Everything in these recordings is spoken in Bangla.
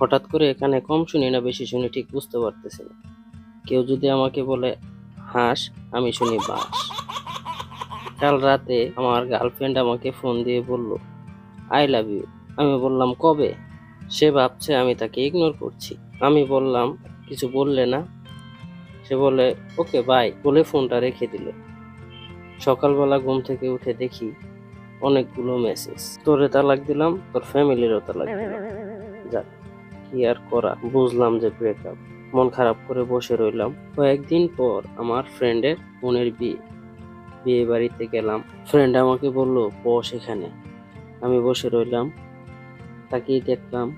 হঠাৎ করে এখানে কম শুনি না, বেশি শুনি, ঠিক বুঝতে পারতেছি না। কেউ যদি আমাকে বলে, হাঁস, আমি শুনি বাঁশ কাল রাতে আমার গার্লফ্রেন্ড আমাকে ফোন দিয়ে বলল আই লাভ ইউ আমি বললাম, কবে? সে ভাবছে, আমি তাকে ইগনোর করছি। আমি বললাম, কিছু বললে না? সে বলে, ওকে বাই বলে ফোনটা রেখে দিল। সকালবেলা ঘুম থেকে উঠে দেখি অনেকগুলো মেসেজ তোরে তালাক দিলাম, তোর ফ্যামিলিরও তালাক দিলাম। যাক। কি আর করা? বুঝলাম যে ব্রেকআপ মন খারাপ করে বসে রইলাম। কয়েকদিন পর আমার ফ্রেন্ডের বোনের বিয়ে। বিয়ে বাড়িতে গেলাম। ফ্রেন্ড আমাকে বলল, বস এখানে। আমি বসে রইলাম। তাকিয়ে দেখলাম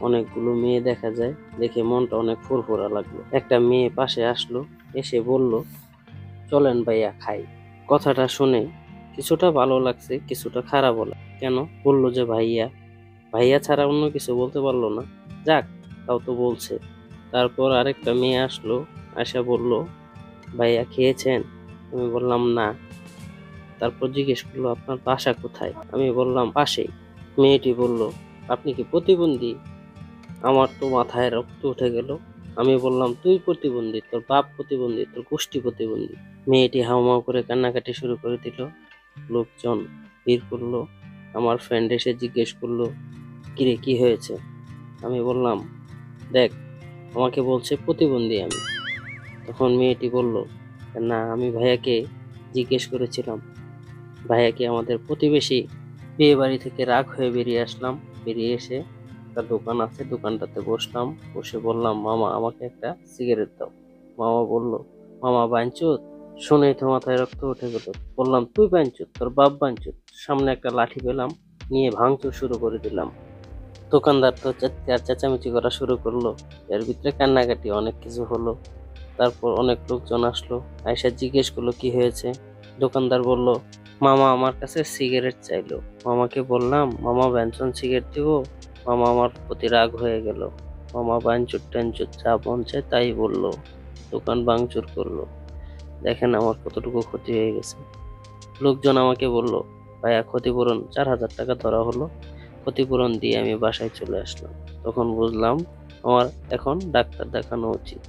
অনেকগুলো মেয়ে দেখা যায়। দেখে মনটা অনেক ফুরফুরা লাগল। একটা মেয়ে পাশে আসলো। এসে বলল, চলেন ভাইয়া, খাই। কথাটা শুনে কিছুটা ভালো লাগছে, কিছুটা খারাপও লাগে কেন? বলল যে ভাইয়া ভাইয়া ছাড়া অন্য কিছু বলতে পারল না। যাক, তাও তো বলছে। তারপর আরেকটা মেয়ে আসলো আসা বলল, ভাইয়া খেয়েছেন? আমি বললাম, না। তারপর জিজ্ঞেস করল, আপনার বাসা কোথায়? আমি বললাম, পাশেই। মেয়েটি বলল, আপনি কি প্রতিবন্ধী? আমার তো মাথায় রক্ত উঠে গেল। আমি বললাম, তুই প্রতিবন্ধী? তোর বাপ প্রতিবন্ধী? তোর গোষ্ঠী প্রতিবন্ধী? মেয়েটি হাউমাউ করে কান্নাকাটি শুরু করে দিল। লোকজন ভিড় করল। আমার ফ্রেন্ড এসে জিজ্ঞেস করল, কিরে, কি হয়েছে? আমি বললাম, দেখ, আমাকে বলছে প্রতিবন্ধী আমি। তখন মেয়েটি বলল, না, আমি ভাইয়াকে জিজ্ঞেস করেছিলাম। ভাইয়াকে আমাদের প্রতিবেশী বিয়ে বাড়ি থেকে রাগ হয়ে বেরিয়ে আসলাম। বেরিয়ে এসে একটা দোকান আছে, দোকানটাতে বসলাম। বসে বললাম, মামা, আমাকে একটা সিগারেট দাও। মামা বলল, মামা, বাঞ্চুত? শুনেই তো মাথায় রক্ত উঠে গেল। বললাম, তুই বাঞ্চুত? তোর বাপ বাঞ্চুত? সামনে একটা লাঠি পেলাম, নিয়ে ভাঙচুর শুরু করে দিলাম। দোকানদার তো চিৎকার চেঁচামেচি করা শুরু করল। এর ভিতরে কান্নাকাটি অনেক কিছু হলো। তারপর অনেক লোকজন আসলো। আয়সা জিজ্ঞেস করল, কি হয়েছে? দোকানদার বলল, মামা আমার কাছে সিগারেট চাইলো। মামাকে বললাম, মামা ব্যঞ্জন সিগারেট দিব। মামা আমার প্রতি রাগ হয়ে গেল। মামা বাঞ্চুর ট্যাঞ্চুর যা মন তাই বলল। দোকান বাংচুর করল। দেখেন আমার কতটুকু ক্ষতি হয়ে গেছে। লোকজন আমাকে বলল, ভাইয়া, ক্ষতিপূরণ চার হাজার টাকা ধরা হলো। ক্ষতিপূরণ দিয়ে আমি বাসায় চলে আসলাম। তখন বুঝলাম আমার এখন ডাক্তার দেখানো উচিত।